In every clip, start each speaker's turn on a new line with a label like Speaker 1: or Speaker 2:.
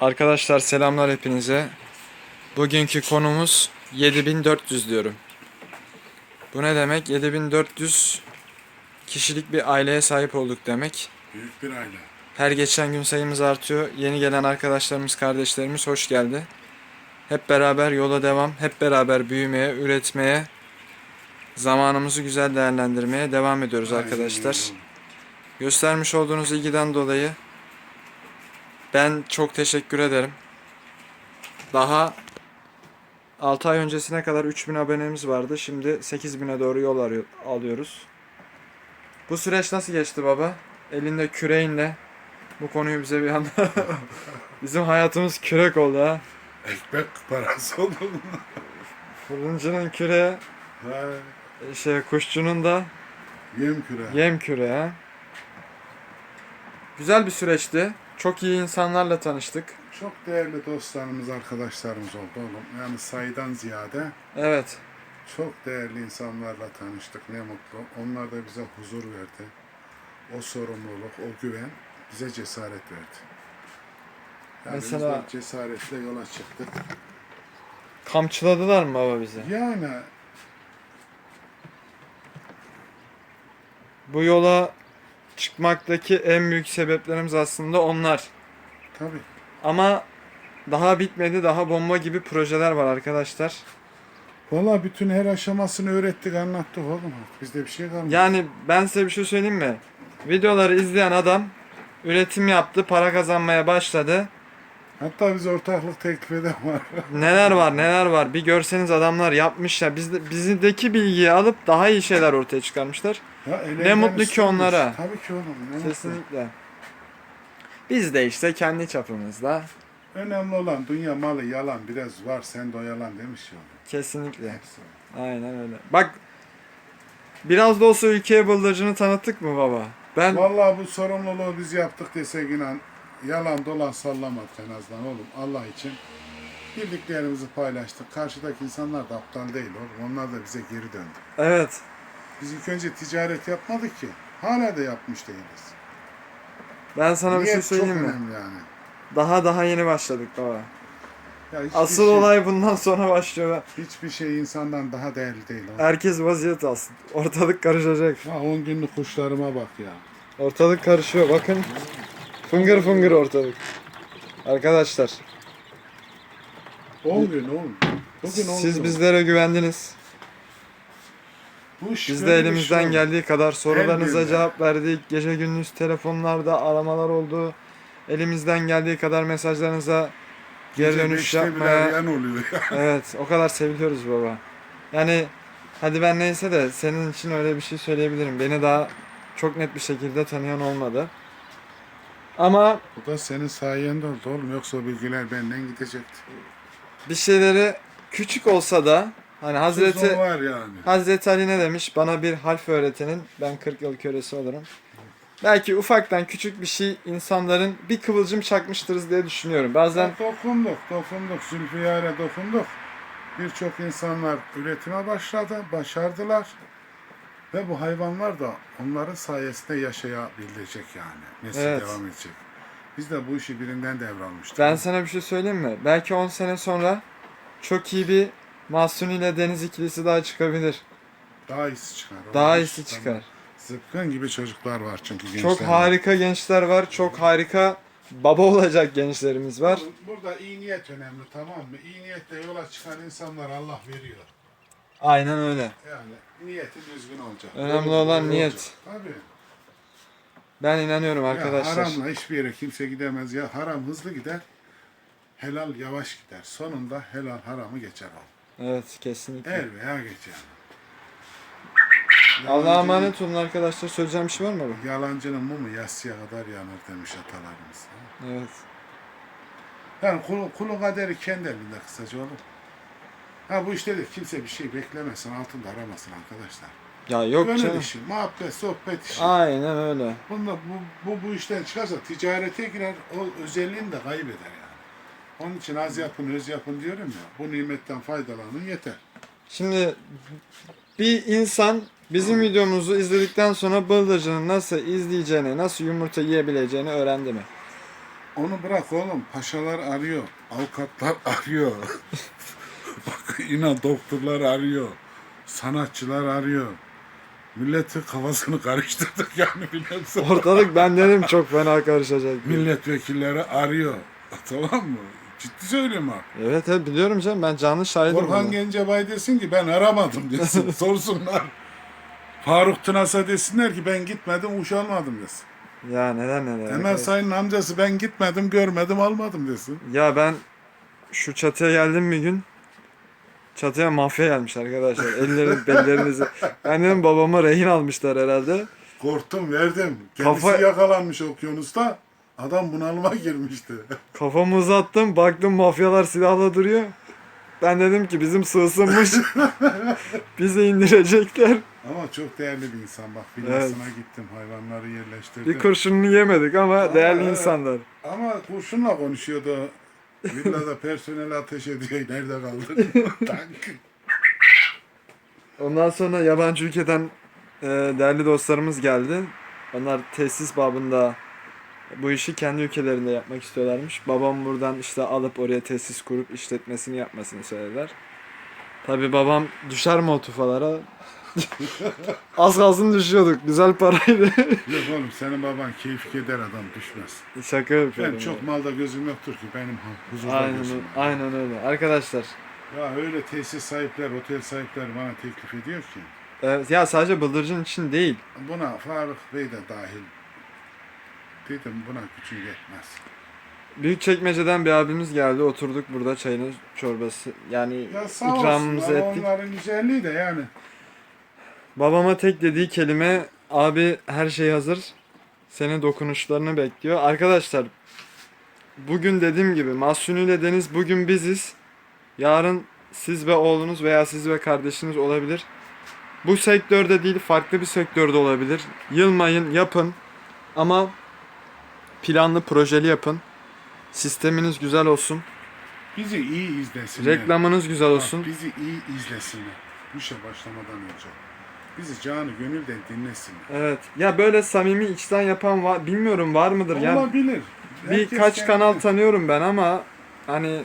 Speaker 1: Arkadaşlar selamlar hepinize. Bugünkü konumuz 7400 diyorum. Bu ne demek? 7400 kişilik bir aileye sahip olduk demek.
Speaker 2: Büyük bir aile.
Speaker 1: Her geçen gün sayımız artıyor. Yeni gelen arkadaşlarımız, kardeşlerimiz hoş geldi. Hep beraber yola devam, hep beraber büyümeye, üretmeye, zamanımızı güzel değerlendirmeye devam ediyoruz
Speaker 2: Aynen
Speaker 1: arkadaşlar. Göstermiş olduğunuz ilgiden dolayı ben çok teşekkür ederim. Daha 6 ay öncesine kadar 3000 abonemiz vardı. Şimdi 8000'e doğru yol arıyor, alıyoruz. Bu süreç nasıl geçti baba? Elinde küreğinle bu konuyu bize bir anda Bizim hayatımız kürek oldu ha.
Speaker 2: Ekmek parası oldu mu?
Speaker 1: Fırıncının küreği,
Speaker 2: Ha,
Speaker 1: şey kuşçunun da
Speaker 2: yem küre.
Speaker 1: Yem küre ha. Güzel bir süreçti. Çok iyi insanlarla tanıştık.
Speaker 2: Çok değerli dostlarımız, arkadaşlarımız oldu oğlum. Yani sayıdan ziyade
Speaker 1: Evet.
Speaker 2: çok değerli insanlarla tanıştık. Ne mutlu. Onlar da bize huzur verdi. O sorumluluk, o güven bize cesaret verdi. Yani
Speaker 1: Mesela-
Speaker 2: biz de cesaretle yola çıktık.
Speaker 1: Kamçıladılar mı baba bizi?
Speaker 2: Yani
Speaker 1: Bu yola çıkmaktaki en büyük sebeplerimiz aslında onlar.
Speaker 2: tabii
Speaker 1: Ama daha bitmedi. Daha bomba gibi projeler var arkadaşlar.
Speaker 2: Valla bütün her aşamasını öğrettik, anlattık oğlum. Bizde bir şey kalmadı.
Speaker 1: Yani ben size bir şey söyleyeyim mi? Videoları izleyen adam üretim yaptı, para kazanmaya başladı.
Speaker 2: Hatta biz ortaklık teklif eden var.
Speaker 1: Neler var neler var bir görseniz adamlar yapmışlar. Biz bizdeki bilgiyi alıp daha iyi şeyler ortaya çıkarmışlar.
Speaker 2: Ya ellerinden
Speaker 1: mutlu ki onlara.
Speaker 2: Tabii ki oğlum. Ne mutlu.
Speaker 1: Kesinlikle. Biz de işte kendi çapımızda
Speaker 2: Önemli olan dünya malı yalan biraz var sen de o yalan demiş ya.
Speaker 1: kesinlikle.
Speaker 2: Hepsi.
Speaker 1: Aynen öyle. Bak biraz da olsa ülkeye bıldırcını tanıttık mı baba? Ben
Speaker 2: Vallahi bu sorumluluğu biz yaptık desek inan yalan dolan sallamadık en azından oğlum Allah için. Bildiklerimizi paylaştık. Karşıdaki insanlar da aptal değil oğlum. Onlar da bize geri döndü.
Speaker 1: evet
Speaker 2: Biz ilk önce ticaret yapmadık ki. Hala da yapmış değiliz.
Speaker 1: ben sana bir şey
Speaker 2: Niyet çok
Speaker 1: söyleyeyim mi?
Speaker 2: önemli yani.
Speaker 1: Daha daha yeni başladık baba.
Speaker 2: Ya hiçbir
Speaker 1: Asıl
Speaker 2: şey-
Speaker 1: olay bundan sonra başlıyor.
Speaker 2: Hiçbir şey insandan daha değerli değil. oğlum.
Speaker 1: Herkes vaziyet alsın. Ortalık karışacak.
Speaker 2: Ha 10 günlük kuşlarıma bak ya.
Speaker 1: Ortalık karışıyor bakın. Fıngır fıngır ortalık. Arkadaşlar
Speaker 2: 10 gün oğlum. Bugün 10
Speaker 1: siz
Speaker 2: gün.
Speaker 1: bizlere güvendiniz.
Speaker 2: Bu iş
Speaker 1: Biz de
Speaker 2: böyle bir
Speaker 1: elimizden
Speaker 2: şey.
Speaker 1: geldiği kadar sorularınıza cevap verdik. Gece gündüz telefonlarda aramalar oldu. Elimizden geldiği kadar mesajlarınıza geri
Speaker 2: Gece
Speaker 1: dönüş
Speaker 2: beşte bile
Speaker 1: yapmaya.
Speaker 2: arayan oluyor ya.
Speaker 1: Evet, o kadar seviliyoruz baba. Yani hadi ben neyse de senin için öyle bir şey söyleyebilirim. Beni daha çok net bir şekilde tanıyan olmadı. Ama
Speaker 2: Bu da senin sayende oldu oğlum. Yoksa o bilgiler benden gidecekti.
Speaker 1: bir şeyleri küçük olsa da hani Hazreti
Speaker 2: Sözüm var yani.
Speaker 1: Hazreti Ali ne demiş? Bana bir harf öğretenin ben 40 yıl kölesi olurum. Belki ufaktan küçük bir şey insanların bir kıvılcım çakmıştırız diye düşünüyorum. Bazen
Speaker 2: dokunduk, dokunduk. Zülfiyar'a dokunduk. Birçok insanlar üretime başladı, başardılar. Ve bu hayvanlar da onların sayesinde yaşayabilecek yani. Nesil
Speaker 1: Evet.
Speaker 2: devam edecek. Biz de bu işi birinden devralmıştık.
Speaker 1: ben sana bir şey söyleyeyim mi? Belki 10 sene sonra çok iyi bir Mahsuni ile Deniz ikilisi daha çıkabilir.
Speaker 2: Daha iyisi çıkar.
Speaker 1: Daha
Speaker 2: Hiç
Speaker 1: iyisi çıkar.
Speaker 2: Zıpkın gibi çocuklar var çünkü gençler.
Speaker 1: Çok harika gençler var. Çok harika baba olacak gençlerimiz var.
Speaker 2: Burada iyi niyet önemli tamam mı? İyi niyetle yola çıkan insanlar Allah veriyor.
Speaker 1: Aynen öyle.
Speaker 2: Yani niyeti düzgün olacak.
Speaker 1: Önemli
Speaker 2: Doğru
Speaker 1: olan
Speaker 2: doğru
Speaker 1: niyet.
Speaker 2: olacak. Tabii.
Speaker 1: Ben inanıyorum arkadaşlar.
Speaker 2: Ya haramla hiçbir yere kimse gidemez ya. Haram hızlı gider. Helal yavaş gider. Sonunda helal haramı geçer o.
Speaker 1: Evet kesinlikle.
Speaker 2: Er veya geç yani.
Speaker 1: Allah'a
Speaker 2: Yalancının-
Speaker 1: emanet olun arkadaşlar. Söyleyeceğim bir şey var mı abi?
Speaker 2: Yalancının mumu yassıya kadar yanar demiş atalarımız.
Speaker 1: Evet.
Speaker 2: Yani kulun, kulun kaderi kendi elinde kısaca oğlum. Ha bu işte de kimse bir şey beklemesin, altında aramasın arkadaşlar.
Speaker 1: Ya yok
Speaker 2: Gönül
Speaker 1: canım.
Speaker 2: işi, muhabbet, sohbet işi.
Speaker 1: Aynen öyle.
Speaker 2: Bunda bu, bu, bu işten çıkarsa ticarete girer, o özelliğini de kaybeder yani. Onun için az yapın, öz yapın diyorum ya. Bu nimetten faydalanın yeter.
Speaker 1: Şimdi bir insan bizim videomuzu izledikten sonra bıldırcının nasıl izleyeceğini, nasıl yumurta yiyebileceğini öğrendi mi?
Speaker 2: Onu bırak oğlum. Paşalar arıyor. Avukatlar arıyor. Bak inan doktorlar arıyor. Sanatçılar arıyor. Milletin kafasını karıştırdık yani bilmem
Speaker 1: Ortalık ben dedim çok fena karışacak.
Speaker 2: Milletvekilleri arıyor. Tamam mı? Ciddi söylüyorum ha.
Speaker 1: Evet evet biliyorum canım ben canlı şahidim.
Speaker 2: Orhan
Speaker 1: buna.
Speaker 2: Gencebay desin ki ben aramadım desin. Sorsunlar. Faruk Tınas'a desinler ki ben gitmedim uç almadım desin.
Speaker 1: Ya neler neler.
Speaker 2: Emel Sayın'ın amcası ben gitmedim görmedim almadım desin.
Speaker 1: Ya ben şu çatıya geldim bir gün. Çatıya mafya gelmiş arkadaşlar. Ellerini bellerinizi. Dedim babama rehin almışlar herhalde.
Speaker 2: Korktum verdim. Kendisi
Speaker 1: Kafa-
Speaker 2: yakalanmış okyanusta. Adam bunalıma girmişti.
Speaker 1: Kafamı uzattım. Baktım mafyalar silahla duruyor. Ben dedim ki bizim sığsınmış. Bizi indirecekler.
Speaker 2: Ama çok değerli bir insan. Bak villasına gittim. Hayvanları yerleştirdim.
Speaker 1: Bir kurşununu yemedik ama değerli
Speaker 2: evet.
Speaker 1: insanlar.
Speaker 2: Ama kurşunla konuşuyordu. Villada personel ateş ediyor. Nerede kaldın? Tank.
Speaker 1: Ondan sonra yabancı ülkeden e, değerli dostlarımız geldi. Onlar tesis babında bu işi kendi ülkelerinde yapmak istiyorlarmış. Babam buradan işte alıp oraya tesis kurup işletmesini yapmasını söylediler. Tabi babam düşer mi o tufalara? Az kalsın düşüyorduk. Güzel paraydı.
Speaker 2: Yok oğlum senin baban keyif keder adam düşmez.
Speaker 1: Şaka yapıyorum.
Speaker 2: Ben çok
Speaker 1: ya.
Speaker 2: malda gözüm yoktur ki benim huzurda
Speaker 1: Aynen,
Speaker 2: gözüm. var.
Speaker 1: aynen öyle. Arkadaşlar
Speaker 2: Ya öyle tesis sahipler, otel sahipleri bana teklif ediyor ki.
Speaker 1: evet, ya sadece bıldırcın için değil.
Speaker 2: Buna Faruk Bey de dahil. Dedim buna gücün yetmez.
Speaker 1: Büyük çekmeceden bir abimiz geldi. Oturduk burada çayını çorbası yani
Speaker 2: Ya sağ
Speaker 1: ikramımızı ettik.
Speaker 2: onların güzelliği de yani.
Speaker 1: Babama tek dediği kelime abi her şey hazır. Senin dokunuşlarını bekliyor. Arkadaşlar bugün dediğim gibi Mahsuni ile Deniz bugün biziz. Yarın siz ve oğlunuz veya siz ve kardeşiniz olabilir. Bu sektörde değil farklı bir sektörde olabilir. Yılmayın yapın ama planlı projeli yapın. Sisteminiz güzel olsun.
Speaker 2: Bizi iyi izlesinler.
Speaker 1: Reklamınız güzel
Speaker 2: Bak,
Speaker 1: olsun.
Speaker 2: bizi iyi izlesinler. Bu işe başlamadan önce. Bizi canı gönülden dinlesinler.
Speaker 1: Evet. Ya böyle samimi içten yapan var. Bilmiyorum var mıdır? Yani
Speaker 2: Olabilir. Herkes
Speaker 1: birkaç
Speaker 2: kendi-
Speaker 1: kanal tanıyorum ben ama hani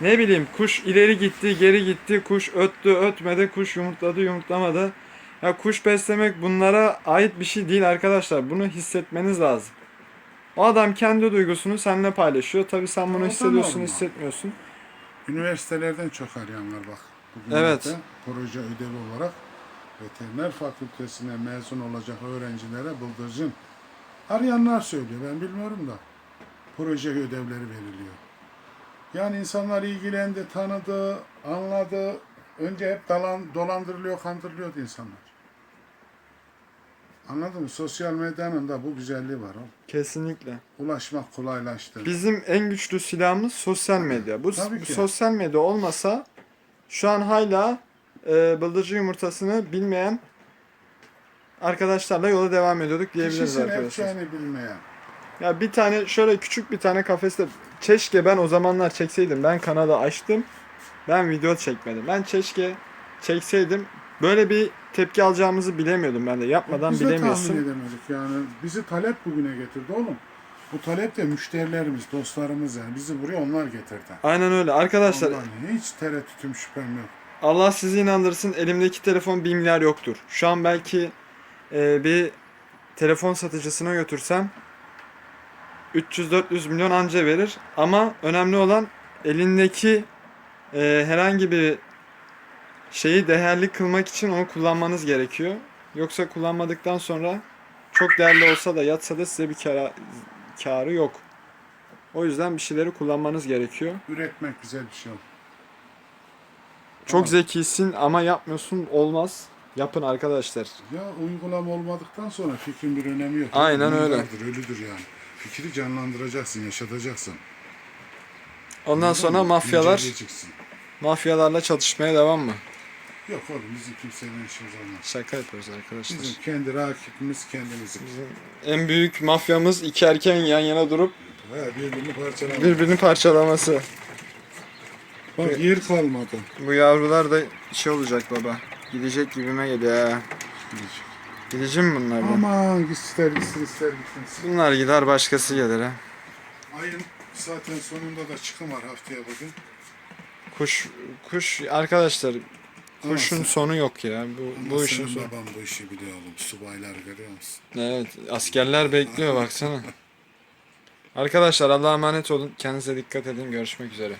Speaker 1: ne bileyim kuş ileri gitti, geri gitti, kuş öttü, ötmedi, kuş yumurtladı, yumurtlamadı. Ya kuş beslemek bunlara ait bir şey değil arkadaşlar. Bunu hissetmeniz lazım. O adam kendi duygusunu seninle paylaşıyor. Tabii sen
Speaker 2: O
Speaker 1: bunu
Speaker 2: da
Speaker 1: hissediyorsun,
Speaker 2: normal.
Speaker 1: hissetmiyorsun.
Speaker 2: Üniversitelerden çok arayanlar bak.
Speaker 1: Evet.
Speaker 2: Bugünlerde Proje ödevi olarak veteriner fakültesine mezun olacak öğrencilere bıldırcın arayanlar söylüyor. Ben bilmiyorum da. Proje ödevleri veriliyor. Yani insanlar ilgilendi, tanıdı, anladı. Önce hep dalan, dolandırılıyor, kandırılıyordu insanlar. Anladın mı? Sosyal medyanın da bu güzelliği var. oğlum.
Speaker 1: Kesinlikle.
Speaker 2: Ulaşmak kolaylaştı.
Speaker 1: Bizim en güçlü silahımız sosyal medya. Bu,
Speaker 2: Tabii
Speaker 1: bu sosyal medya olmasa şu an hala e, bıldırcın yumurtasını bilmeyen arkadaşlarla yola devam ediyorduk diyebiliriz
Speaker 2: Kişisel
Speaker 1: arkadaşlar.
Speaker 2: erkeğini bilmeyen.
Speaker 1: Ya bir tane şöyle küçük bir tane kafeste keşke ben o zamanlar çekseydim. Ben kanalı açtım. Ben video çekmedim. Ben keşke çekseydim. Böyle bir tepki alacağımızı bilemiyordum ben de. Yapmadan
Speaker 2: Biz de
Speaker 1: bilemiyorsun.
Speaker 2: tahmin edemedik yani. Bizi talep bugüne getirdi oğlum. Bu talep de müşterilerimiz, dostlarımız yani. Bizi buraya onlar getirdi.
Speaker 1: Aynen öyle. Arkadaşlar
Speaker 2: Ondan hiç tereddütüm şüphem yok.
Speaker 1: Allah sizi inandırsın elimdeki telefon 1 milyar yoktur. Şu an belki e, bir telefon satıcısına götürsem 300-400 milyon anca verir. Ama önemli olan elindeki e, herhangi bir şeyi değerli kılmak için onu kullanmanız gerekiyor. Yoksa kullanmadıktan sonra çok değerli olsa da yatsa da size bir kara, karı yok. O yüzden bir şeyleri kullanmanız gerekiyor.
Speaker 2: Üretmek güzel bir şey.
Speaker 1: Çok
Speaker 2: Tamam.
Speaker 1: zekisin ama yapmıyorsun olmaz. Yapın arkadaşlar.
Speaker 2: Ya uygulama olmadıktan sonra fikrin bir önemi yok.
Speaker 1: Aynen öyle.
Speaker 2: Yıllardır ölüdür yani. Fikri canlandıracaksın, yaşatacaksın.
Speaker 1: Ondan
Speaker 2: Anladın
Speaker 1: sonra
Speaker 2: mı?
Speaker 1: mafyalar mafyalarla çatışmaya devam mı?
Speaker 2: Yok oğlum bizim kimseyle işimiz olmaz.
Speaker 1: Şaka yapıyoruz arkadaşlar.
Speaker 2: Bizim kendi rakibimiz kendimiz.
Speaker 1: En büyük mafyamız iki erken yan yana durup
Speaker 2: Ha, birbirini parçalamak.
Speaker 1: birbirini parçalaması.
Speaker 2: Bak yer kalmadı.
Speaker 1: Bu yavrular da şey olacak baba. Gidecek gibime geliyor ha. Gideceğim mi bunlar da?
Speaker 2: Aman gitsinler gitsin ister gitsin.
Speaker 1: Bunlar gider başkası gelir ha.
Speaker 2: Ayın zaten sonunda da çıkım var haftaya bugün.
Speaker 1: Kuş kuş arkadaşlar kuşun
Speaker 2: Ama-
Speaker 1: sonu yok ya. Bu bu işin sonu.
Speaker 2: babam bu işi biliyor oğlum. Subaylar görüyor musun?
Speaker 1: Evet, askerler bekliyor baksana. Arkadaşlar Allah'a emanet olun. Kendinize dikkat edin. Görüşmek üzere.